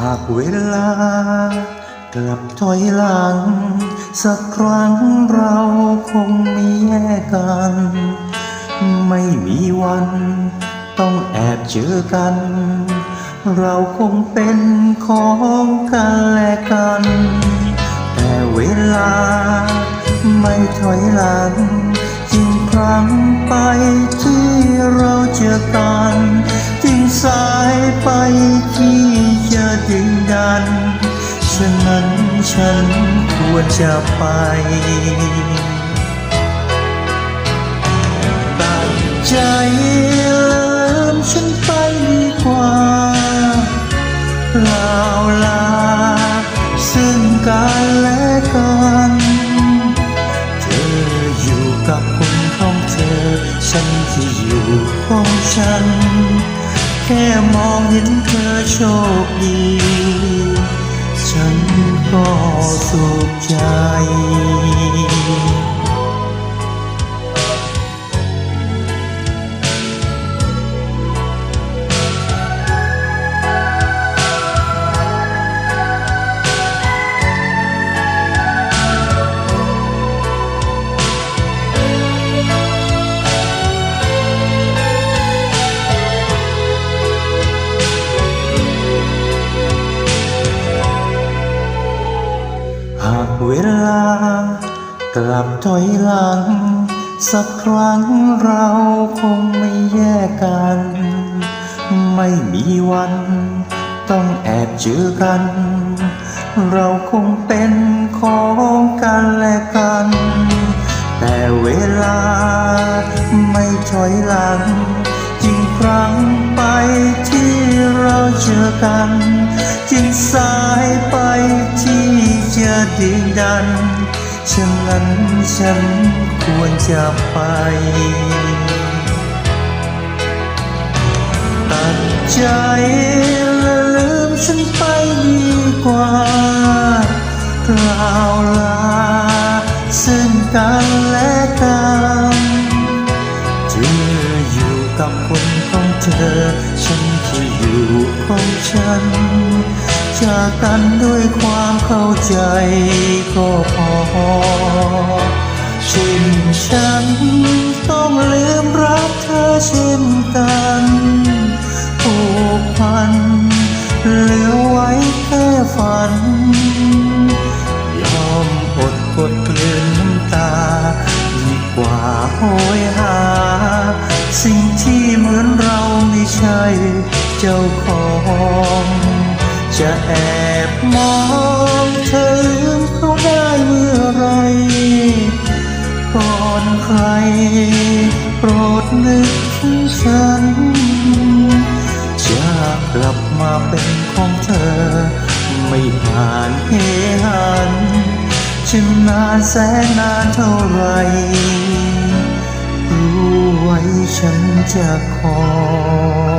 หากเวลากลับถอยหลัง สักครั้งเราคงไม่แยกกัน ไม่มีวัน ต้องแอบเจอกัน เราคงเป็นของกันและกัน แต่เวลาไม่ถอยหลัง ฉันฉะนั้นฉันควรจะไปตัดใจลืมฉันไปดีกว่าลาวลา ซึ่งกันและกันเธออยู่กับคนของเธอ ฉันที่อยู่ของฉัน ค่มองเห็นเธอโชคดี ฉันก็สุขใจ เวลากลับถอยหลัง สักครั้งเราคงไม่แยกกัน ไม่มีวัน ต้องแอบเจอกัน เราคงเป็นของกันและกัน แต่เวลาไม่ถอยหลังยิ่งครั้งไปที่เราเจอกันยิ่งสายไปที่ จะดึงดันฉะนั้นฉันควรจะไป ตัดใจและลืมฉันไปดีกว่ากล่าวลา ซึ่งกันและกันเธออยู่กับคนของเธอ ฉันที่อยู่ของฉัน จากกันด้วยความเข้าใจก็พอช่นฉันต้องลืมรักเธอเช่นกันผูกพันเหลือไว้แค่ฝัน ยอมอดกดกลืนน้ำตาดีกว่าโหยหา สิ่งที่เหมือนเราไม่ใช่เจ้าของ จะแอบมองเธอลืมเขาได้เมื่อไรก่อนใคร โปรดนึกถึงฉัน จะกลับมาเป็นของเธอ ไม่ผ่านเหหันจะนานแสนนานเท่าไร รู้ไว้ฉันจะคอย